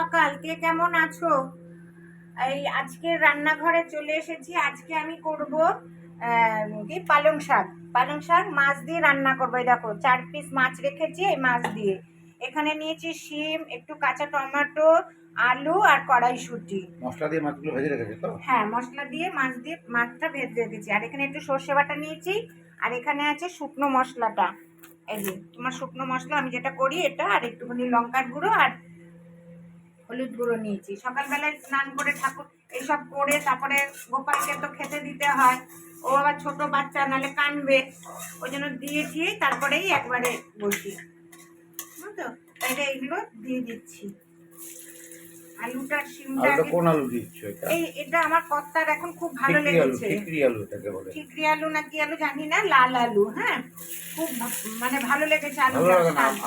সকাল কে কেমন আছো? এই আজকে রান্নাঘরে চলে এসেছি। আজকে আমি করব কি পালং শাক। পালং শাক মাছ দিয়ে রান্না করব। এই দেখো চার পিস মাছ রেখেছি এই মাছ দিয়ে। এখানে নিয়েছি শিম একটু কাঁচা টমেটো আলু আর কড়াইশুঁটি। মশলা দিয়ে মাছগুলো ভেজে রেখেছে তো? হ্যাঁ মশলা দিয়ে মাছ দিয়ে মাছটা ভেজে রেখেছি। আর এখানে একটু সর্ষে বাটা নিয়েছি আর এখানে আছে শুকনো মশলাটা। এই যে তোমার শুকনো মশলা আমি যেটা করি এটা আর একটুখানি লঙ্কার গুঁড়ো আর হলুদ গুঁড়ো নিয়েছি। সকালবেলায় স্নান করে ঠাকুর এসব করে তারপরে গোপালকে তো খেতে দিতে হয়। ও আবার ছোট বাচ্চা নালে কানবে। ওই জন্য দিয়ে দিয়ে তারপরেই একবারে বসি। বুঝতো তাই এইগুলো দিয়ে দিচ্ছি। আলুটা সিমটা আলুটা কোন আলু দিচ্ছ এটা? এই এটা আমার কর্তার এখন খুব ভালো লেগেছে। ঠিকরি আলু এটাকে বলে। ঠিকরি আলু না কি আলু জানি না লাল আলু হ্যাঁ। খুব মানে ভালো লেগেছে আলুটা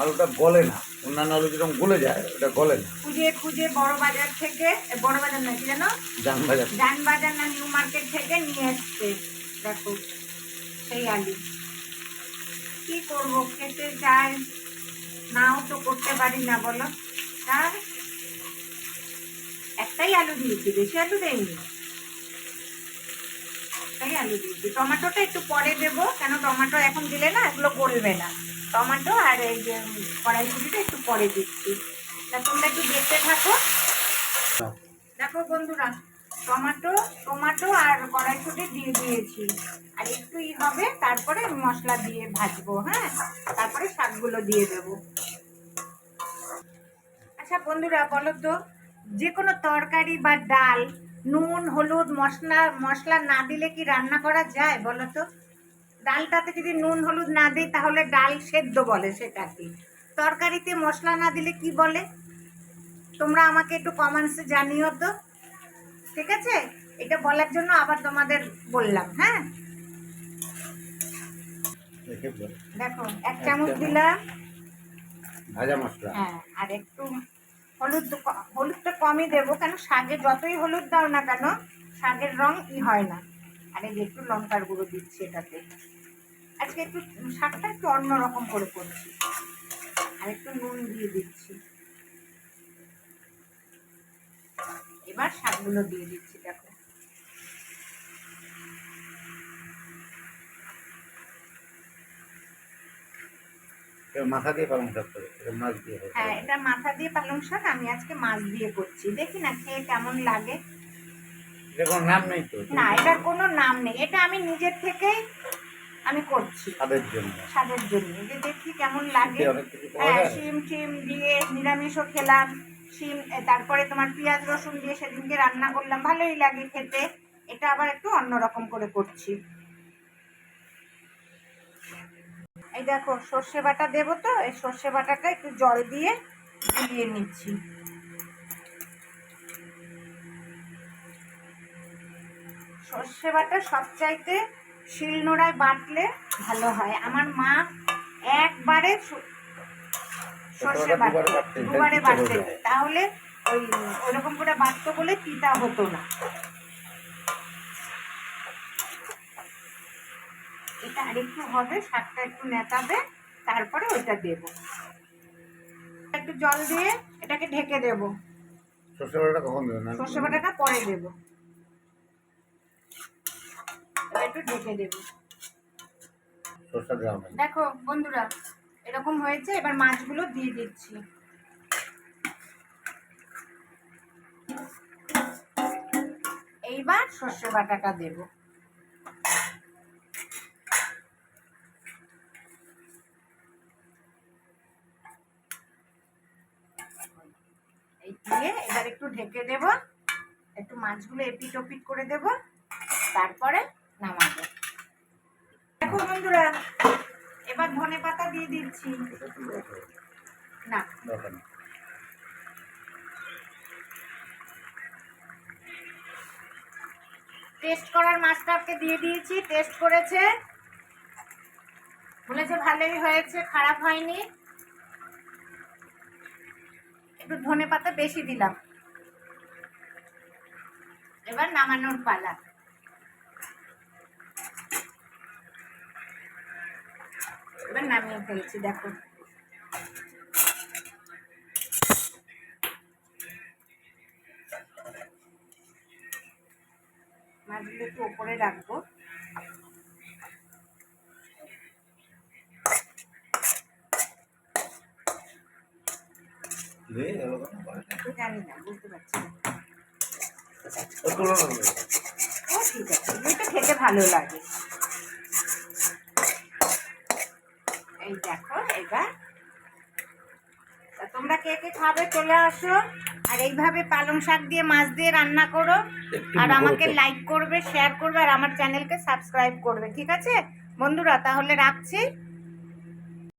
আলুটা গলে না। অন্যান্য আলু যেরকম গলে যায় ওটা গলে না। খুঁজে খুঁজে বড় বাজার থেকে বড় বাজার না কি জানো জান বাজার ডান বাজার না নিউ মার্কেট থেকে নিয়ে এসছে। দেখো সেই আলু। কি করব খেতে চাই। নাও তো করতে পারি না বলো। আর আলু দিয়েছি বেশি আলু দেয়নি একটাই আলু দিয়েছি। টমেটোটা একটু পরে দেবো, কেন টমেটো এখন দিলে না এগুলো গলবে না। টমেটো আর এই যে কড়াইশুটিটা একটু পরে দিচ্ছি। তা তোমরা একটু দেখতে থাকো। দেখো বন্ধুরা, টমেটো টমেটো আর কড়াইশুটি দিয়ে দিয়েছি। আর একটু ই হবে, তারপরে মশলা দিয়ে ভাজবো হ্যাঁ? তারপরে শাকগুলো দিয়ে দেবো। আচ্ছা বন্ধুরা, বলো তো যে কোনো তরকারি বা ডাল নুন হলুদ মশলা মশলা না দিলে কি রান্না করা যায় বলো তো? ডালটাতে যদি নুন হলুদ না দিই তাহলে ডাল সেদ্ধ বলে সেটাকে। তরকারিতে মশলা না দিলে কি বলে? তোমরা আমাকে একটু কমেন্টসে জানিও তো। ঠিক আছে? এটা বলার জন্য আবার তোমাদের বললাম হ্যাঁ? দেখো এক চামচ দিলাম। ভাজা মশলা। হ্যাঁ আর একটু হলুদ হলুদটা কমই দেবো, কেন শাকে যতই হলুদ দাও না কেন শাকের রং ই হয় না। আর এই একটু লঙ্কার গুঁড়ো দিচ্ছি এটাতে। আজকে একটু শাকটা একটু অন্যরকম করে করছি। আর একটু নুন দিয়ে দিচ্ছি। এবার শাকগুলো দিয়ে দিচ্ছি, দেখো। মাথা দিয়ে পালং শাক করে মাছ দিয়ে হ্যাঁ। এটা মাথা দিয়ে পালং শাক আমি আজকে মাছ দিয়ে করছি। দেখি না খেয়ে কেমন লাগে। এটা কোনো নাম নেই তো? না এটার কোনো নাম নেই। এটা আমি নিজের থেকেই আমি করছি। স্বাদের জন্য। স্বাদের জন্য। যে দেখি কেমন লাগে। হ্যাঁ শিম টিম দিয়ে নিরামিষও খেলাম। শিম তারপরে তোমার পেঁয়াজ রসুন দিয়ে সেদিনকে রান্না করলাম। ভালোই লাগে খেতে। এটা আবার একটু অন্যরকম করে করছি। এই দেখো সর্ষে বাটা দেবো তো এই সর্ষে বাটাটা একটু জল দিয়ে গুলিয়ে নিচ্ছি। সর্ষে বাটা সবচাইতে শিলনোড়ায় বাটলে ভালো হয়। আমার মা একবারে সর্ষে দুবারে বাটতো দুবারে যায়। তাহলে ওই ওরকম করে বাটতো বলে তিতা হতো না। এটা আরেকটু হবে শাকটা একটু নেতাবে তারপরে ওইটা দেব। একটু জল দিয়ে এটাকে ঢেকে দেব। সর্ষে বাটাটা কখন দেবে না সর্ষে বাটাটা পরে দেব। একটু ঢেকে দেব। দেখো বন্ধুরা এরকম হয়েছে এবার মাছগুলো দিয়ে দিচ্ছি। এইবার সর্ষে বাটাটা দেব। দিয়ে এবার একটু ঢেকে দেব। একটু মাছগুলো এপিট ওপিট করে দেব। তারপরে নামাবো। দেখো বন্ধুরা এবার ধনে পাতা দিয়ে দিচ্ছি? না। টেস্ট করার মাছটাকে দিয়ে দিয়েছি। টেস্ট করেছে। বলেছে ভালোই হয়েছে খারাপ হয়নি। একটু ধনে পাতা বেশি দিলাম। এবার নামানোর পালা। এবার নামিয়ে ফেলছি, দেখো। মাছগুলো একটু ওপরে রাখব। রে গেল জানি না বুঝতে পারছি ও তুলো না বলে। ও ঠিক আছে। এগুলো খেতে ভালো লাগে। এই দেখো এবার। তোমরা কে কে খাবে চলে আসো। আর এইভাবে পালং শাক দিয়ে মাছ দিয়ে রান্না করো। আর আমাকে লাইক করবে শেয়ার করবে আর আমার চ্যানেলকে সাবস্ক্রাইব করবে ঠিক আছে? বন্ধুরা তাহলে রাখছি।